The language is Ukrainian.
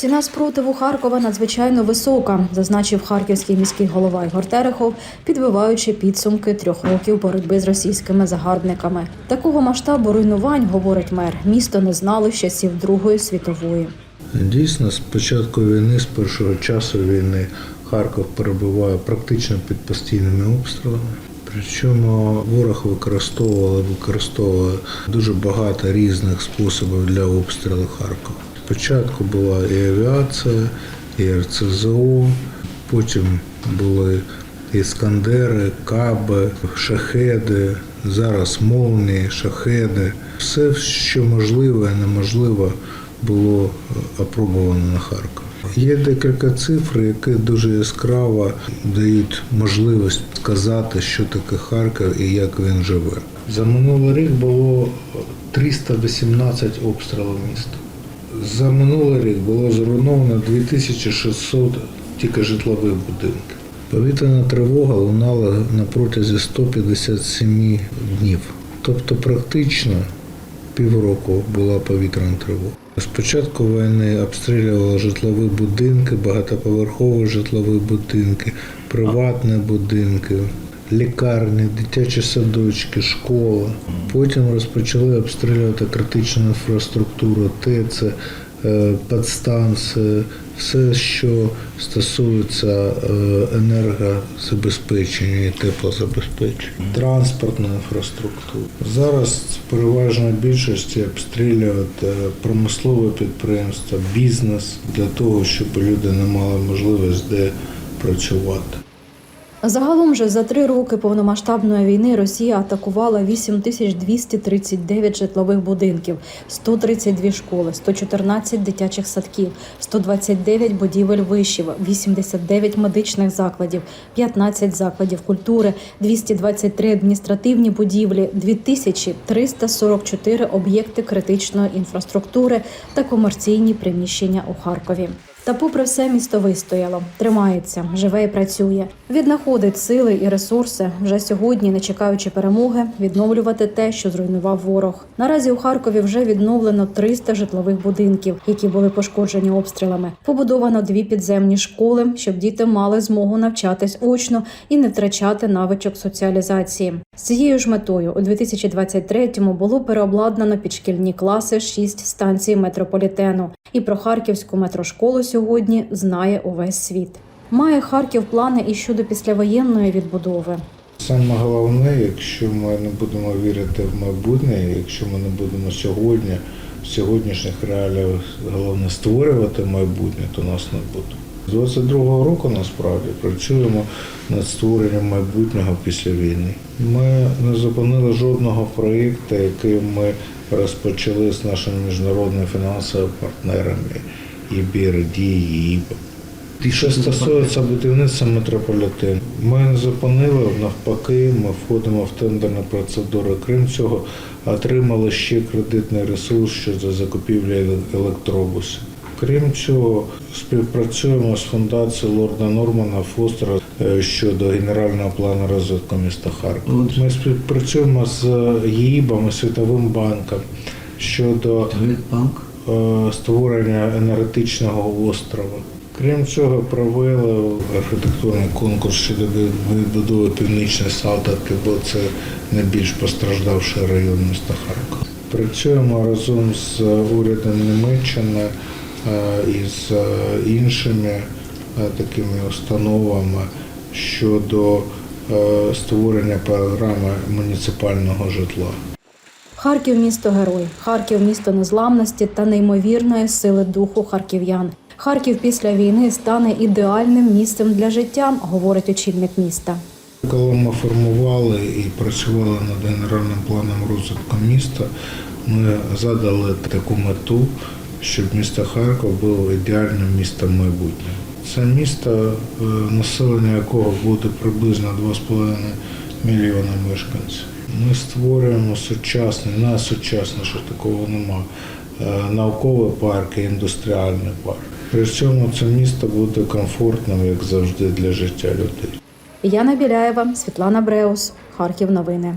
Ціна спротиву Харкова надзвичайно висока, зазначив харківський міський голова Ігор Терехов, підбиваючи підсумки трьох років боротьби з російськими загарбниками. Такого масштабу руйнувань, говорить мер, місто не знало з часів Другої світової. Дійсно, з початку війни, з першого часу війни, Харків перебуває практично під постійними обстрілами. Причому ворог використовував використовує дуже багато різних способів для обстрілу Харкова. Спочатку була і авіація, і РЦЗО, потім були іскандери, каби, шахеди, зараз молнії, шахеди. Все, що можливе і неможливо, було опробовано на Харків. Є декілька цифр, які дуже яскраво дають можливість сказати, що таке Харків і як він живе. За минулий рік було 318 обстрілів міста. За минулий рік було зруйновано 2600 тільки житлових будинків. Повітряна тривога лунала на протязі 157 днів. Тобто практично півроку була повітряна тривога. Спочатку війни обстрілювали житлові будинки, багатоповерхові житлові будинки, приватні будинки, лікарні, дитячі садочки, школи. Потім розпочали обстрілювати критичну інфраструктуру, ТЕЦ, е, підстанції, все, що стосується е, енергозабезпечення і теплозабезпечення, транспортна інфраструктура. Зараз переважна більшості обстрілюють е, промислове підприємства, бізнес для того, щоб люди не мали можливість де працювати. Загалом же за три роки повномасштабної війни Росія атакувала 8239 житлових будинків, 132 школи, 114 дитячих садків, 129 будівель вишів, 89 медичних закладів, 15 закладів культури, 223 адміністративні будівлі, 2344 об'єкти критичної інфраструктури та комерційні приміщення у Харкові. Та попри все місто вистояло, тримається, живе і працює, віднаходить сили і ресурси вже сьогодні, не чекаючи перемоги, відновлювати те, що зруйнував ворог. Наразі у Харкові вже відновлено 300 житлових будинків, які були пошкоджені обстрілами. Побудовано дві підземні школи, щоб діти мали змогу навчатись очно і не втрачати навичок соціалізації. З цією ж метою у 2023-му було переобладнано підшкільні класи 6 станцій метрополітену. І про харківську метрошколу сьогодні знає увесь світ. Має Харків плани і щодо післявоєнної відбудови. Саме головне, якщо ми не будемо вірити в майбутнє, якщо ми не будемо сьогодні, в сьогоднішніх реаліях головне створювати майбутнє, то нас не буде. З 22-го року насправді працюємо над створенням майбутнього після війни. Ми не зупинили жодного проєкту, який ми розпочали з нашими міжнародними фінансовими партнерами і ІБА. І що стосується будівництва метрополітену, ми не зупинили навпаки, ми входимо в тендерні процедури. Крім цього, отримали ще кредитний ресурс щодо закупівлі електробусів. Крім цього, співпрацюємо з фундацією Лорда Нормана Фостера е, щодо генерального плану розвитку міста Харкова. Ми співпрацюємо з ЄІБом і Світовим банком щодо Світбанк. Е, створення енергетичного острова. Крім цього, провели архітектурний конкурс щодо відбудови північної Салтівки, бо це найбільш постраждавший район міста Харкова. Працюємо разом з урядом Німеччини е, і з е, іншими такими установами щодо створення програми муніципального житла. Харків місто герой, Харків місто незламності та неймовірної сили духу харків'ян. Харків після війни стане ідеальним місцем для життя, говорить очільник міста. Коли ми формували і працювали над генеральним планом розвитку міста, ми задали таку мету, щоб місто Харків було ідеальним містом майбутнього. Це місто, е, населення якого буде приблизно 2,5 мільйона мешканців. Ми створюємо сучасний, найсучасніше такого нема, е, науковий парк і індустріальний парк. При цьому це місто буде комфортним, як завжди, для життя людей. Яна Біляєва, Світлана Бреус, Харків. Новини.